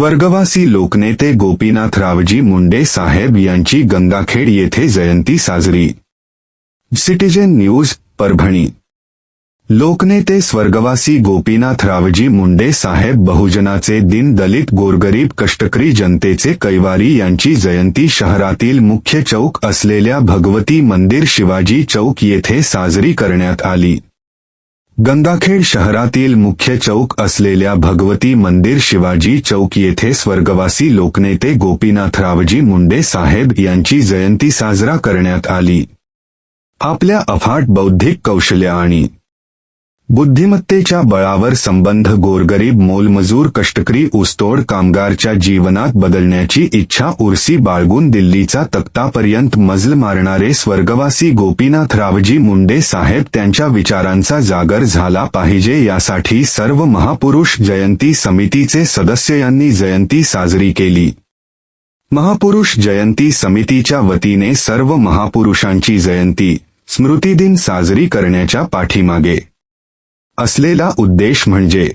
स्वर्गवासी लोकनेते गोपीनाथरावजी मुंडे साहेब यांची गंगाखेड येथे जयंती साजरी. Citizen news Parbhani. लोकनेते स्वर्गवासी गोपीनाथरावजी मुंडे साहेब बहुजनाचे दिन दलित गोरगरीब कष्टकरी जनतेचे कैवारी यांची जयंती शहरातील मुख्य चौक असलेल्या भगवती मंदिर शिवाजी चौक येथे साजरी करण्यात आली. गंगाखेड शहरातील मुख्य चौक असलेल्या भगवती मंदिर शिवाजी चौक येथे स्वर्गवासी लोकनेते गोपीनाथरावजी मुंडे साहेब यांची जयंती साजरा करण्यात आली. आपल्या अफाट बौद्धिक कौशल्य आणि बुद्धिमत्तेच्या बळावर संबंध गोरगरीब मोलमजूर कष्टकरी ऊसतोड कामगारच्या जीवनात बदलण्याची इच्छा उर्सी बाळगून दिल्लीचा तक्तापर्यंत मजल मारणारे स्वर्गवासी गोपीनाथरावजी मुंडे साहेब त्यांच्या विचारांचा जागर झाला पाहिजे यासाठी सर्व महापुरुष जयंती समितीचे सदस्य यांनी जयंती साजरी केली. महापुरुष जयंती समितीच्या वतीने सर्व महापुरुषांची जयंती स्मृतिदिन साजरी करण्याच्या पाठीमागे असलेला उद्देश म्हणजे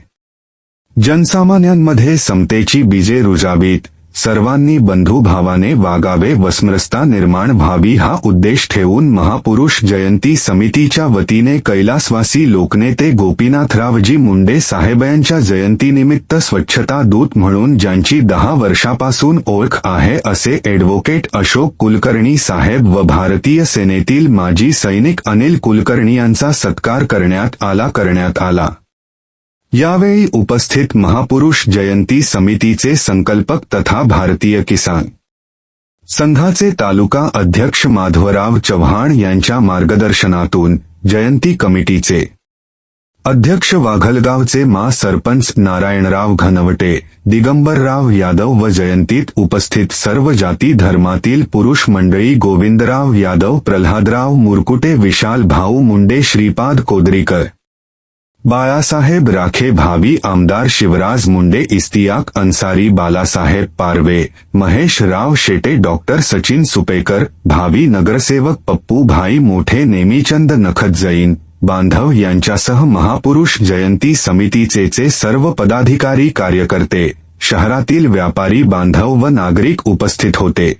जनसामान्यांमध्ये समतेची बीजे रुजावीत. सर्वांनी बंधुभावाने वागावे. वस्मरस्ता निर्माण व्हावी. हा उद्देश ठेवून महापुरुष जयंती समितीच्या वतीने कैलासवासी लोकनेते गोपीनाथरावजी मुंडे साहेब यांच्या जयंतीनिमित्त स्वच्छता दूत म्हणून ज्यांची दहा वर्षापासून ओळख आहे असे ॲडव्होकेट अशोक कुलकर्णी साहेब व भारतीय सेनेतील माजी सैनिक अनिल कुलकर्णी यांचा सत्कार करण्यात आला करण्यात आला. यावेळी उपस्थित महापुरुष जयंती समितीचे संकल्पक तथा भारतीय किसान संघाचे तालुका अध्यक्ष माधवराव चव्हाण यांच्या मार्गदर्शनातून जयंती कमिटीचे अध्यक्ष वाघलगावचे मा सरपंच नारायणराव घनवटे दिगंबरराव यादव व जयंतीत उपस्थित सर्व जाती धर्मातील पुरुष मंडळी गोविंदराव यादव प्रल्हादराव मुरकुटे विशाल भाऊ मुंडे श्रीपाद कोदरीकर बाळासाहेब राखे भावी आमदार शिवराज मुंडे इस्तियाक अन्सारी बालासाहेब पारवे महेश राव शेटे डॉक्टर सचिन सुपेकर भावी नगरसेवक पप्पू भाई मोठे नेमीचंद नखत जैन बांधव यांच्यासह महापुरुष जयंती समितीचे सर्व पदाधिकारी कार्यकर्ते शहरातील व्यापारी बांधव व नागरिक उपस्थित होते.